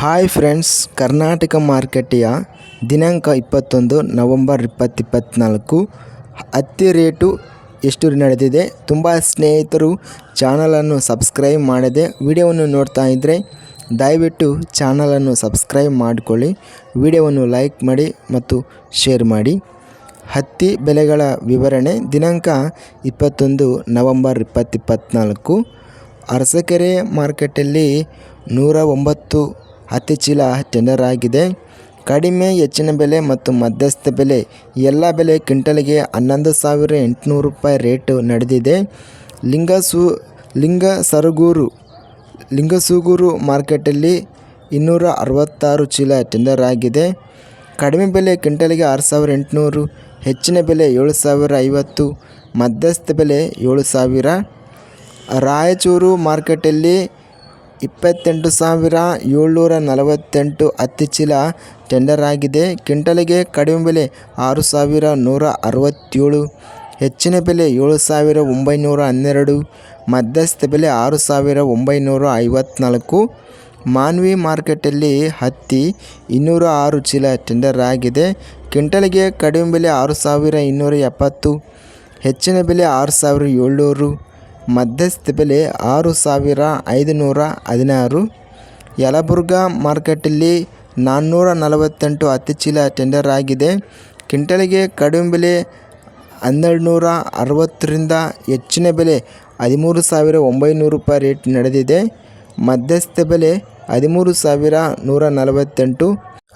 Hi friends Karnataka ಮಾರುಕಟ್ಟೆಯ ದಿನಾಂಕ ಇಪ್ಪತ್ತೊಂದು ನವಂಬರ್ ಇಪ್ಪತ್ತು ಇಪ್ಪತ್ತ್ನಾಲ್ಕು ಹತ್ತಿ ರೇಟು ಎಷ್ಟು ನಡೆದಿದೆ ತುಂಬ ಸ್ನೇಹಿತರು ಚಾನಲನ್ನು ಸಬ್ಸ್ಕ್ರೈಬ್ ಮಾಡದೆ ವಿಡಿಯೋವನ್ನು ನೋಡ್ತಾ ಇದ್ದರೆ ದಯವಿಟ್ಟು ಚಾನಲನ್ನು ಸಬ್ಸ್ಕ್ರೈಬ್ ಮಾಡಿಕೊಳ್ಳಿ ವಿಡಿಯೋವನ್ನು ಲೈಕ್ ಮಾಡಿ ಮತ್ತು ಶೇರ್ ಮಾಡಿ ಹತ್ತಿ ಬೆಲೆಗಳ ವಿವರಣೆ ದಿನಾಂಕ ಇಪ್ಪತ್ತೊಂದು ನವಂಬರ್ ಇಪ್ಪತ್ತು ಇಪ್ಪತ್ತ್ನಾಲ್ಕು ಅರಸಕೆರೆ ಮಾರ್ಕೆಟಲ್ಲಿ ನೂರ ಒಂಬತ್ತು ಹತ್ತಿ ಚೀಲ ಟೆಂಡರ್ ಆಗಿದೆ ಕಡಿಮೆ ಹೆಚ್ಚಿನ ಬೆಲೆ ಮತ್ತು ಮಧ್ಯಸ್ಥ ಬೆಲೆ. ಎಲ್ಲ ಬೆಲೆ ಕ್ವಿಂಟಲ್ಗೆ ಹನ್ನೊಂದು ಸಾವಿರ ಎಂಟುನೂರು ರೂಪಾಯಿ ರೇಟು ನಡೆದಿದೆ. ಲಿಂಗಸು ಲಿಂಗ ಸರಗೂರು ಲಿಂಗಸೂಗೂರು ಮಾರ್ಕೆಟಲ್ಲಿ ಇನ್ನೂರ ಅರವತ್ತಾರು ಚೀಲ ಟೆಂಡರ್ ಆಗಿದೆ ಕಡಿಮೆ ಬೆಲೆ ಕ್ವಿಂಟಲ್ಗೆ ಆರು ಸಾವಿರ ಎಂಟುನೂರು, ಹೆಚ್ಚಿನ ಬೆಲೆ ಏಳು ಸಾವಿರ ಐವತ್ತು, ಮಧ್ಯಸ್ಥ ಬೆಲೆ ಏಳು ಸಾವಿರ. ರಾಯಚೂರು ಮಾರ್ಕೆಟಲ್ಲಿ ಇಪ್ಪತ್ತೆಂಟು ಸಾವಿರ ಏಳ್ನೂರ ನಲವತ್ತೆಂಟು ಹತ್ತಿ ಚೀಲ ಟೆಂಡರ್ ಆಗಿದೆ. ಕ್ವಿಂಟಲ್ಗೆ ಕಡಿಮೆ ಬೆಲೆ ಆರು ಸಾವಿರ ನೂರ ಅರವತ್ತೇಳು, ಹೆಚ್ಚಿನ ಬೆಲೆ ಏಳು ಸಾವಿರ ಒಂಬೈನೂರ ಹನ್ನೆರಡು, ಮಧ್ಯಸ್ಥ ಬೆಲೆ ಆರು ಸಾವಿರ ಒಂಬೈನೂರ ಐವತ್ನಾಲ್ಕು. ಮಾನ್ವಿ ಮಾರ್ಕೆಟಲ್ಲಿ ಹತ್ತಿ ಇನ್ನೂರ ಆರು ಚೀಲ ಟೆಂಡರ್ ಆಗಿದೆ. ಕ್ವಿಂಟಲ್ಗೆ ಕಡಿಮೆ ಬೆಲೆ ಆರು ಸಾವಿರ ಇನ್ನೂರ ಎಪ್ಪತ್ತು, ಹೆಚ್ಚಿನ ಬೆಲೆ ಆರು ಸಾವಿರ ಏಳ್ನೂರು. ಮಧ್ಯಸ್ಥ ಬೆಲೆ ಆರು ಸಾವಿರ ಐದುನೂರ ಹದಿನಾರು. ಯಲಬುರ್ಗಾ ಮಾರ್ಕೆಟಲ್ಲಿ ನಾನ್ನೂರ ನಲವತ್ತೆಂಟು ಹತ್ತಿ ಚೀಲ ಟೆಂಡರ್ ಆಗಿದೆ. ಕ್ವಿಂಟಲ್ಗೆ ಕಡಿಮೆ ಬೆಲೆ ಹನ್ನೆರಡು ನೂರ ಅರವತ್ತರಿಂದ ಹೆಚ್ಚಿನ ಬೆಲೆ ಹದಿಮೂರು ಸಾವಿರ ಒಂಬೈನೂರು ರೂಪಾಯಿ ರೇಟ್ ನಡೆದಿದೆ. ಮಧ್ಯಸ್ಥ ಬೆಲೆ ಹದಿಮೂರು ಸಾವಿರ ನೂರ ನಲವತ್ತೆಂಟು.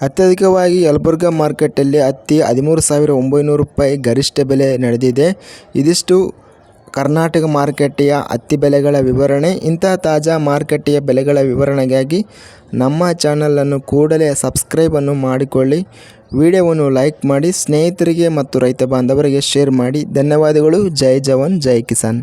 ಅತ್ಯಧಿಕವಾಗಿ ಯಲಬುರ್ಗಾ ಮಾರ್ಕೆಟಲ್ಲಿ ಹತ್ತಿ ಹದಿಮೂರು ಸಾವಿರ ಒಂಬೈನೂರು ರೂಪಾಯಿ ಗರಿಷ್ಠ ಬೆಲೆ ನಡೆದಿದೆ. ಇದಿಷ್ಟು ಕರ್ನಾಟಕ ಮಾರುಕಟ್ಟೆಯ ಹತ್ತಿ ಬೆಲೆಗಳ ವಿವರಣೆ, ಇಂತಹ ತಾಜಾ ಮಾರುಕಟ್ಟೆಯ ಬೆಲೆಗಳ ವಿವರಣೆಗಾಗಿ ನಮ್ಮ ಚಾನಲನ್ನು ಕೂಡಲೇ ಸಬ್ಸ್ಕ್ರೈಬನ್ನು ಮಾಡಿಕೊಳ್ಳಿ. ವಿಡಿಯೋವನ್ನು ಲೈಕ್ ಮಾಡಿ, ಸ್ನೇಹಿತರಿಗೆ ಮತ್ತು ರೈತ ಬಾಂಧವರಿಗೆ ಶೇರ್ ಮಾಡಿ. ಧನ್ಯವಾದಗಳು. ಜೈ ಜವಾನ್, ಜೈ ಕಿಸಾನ್.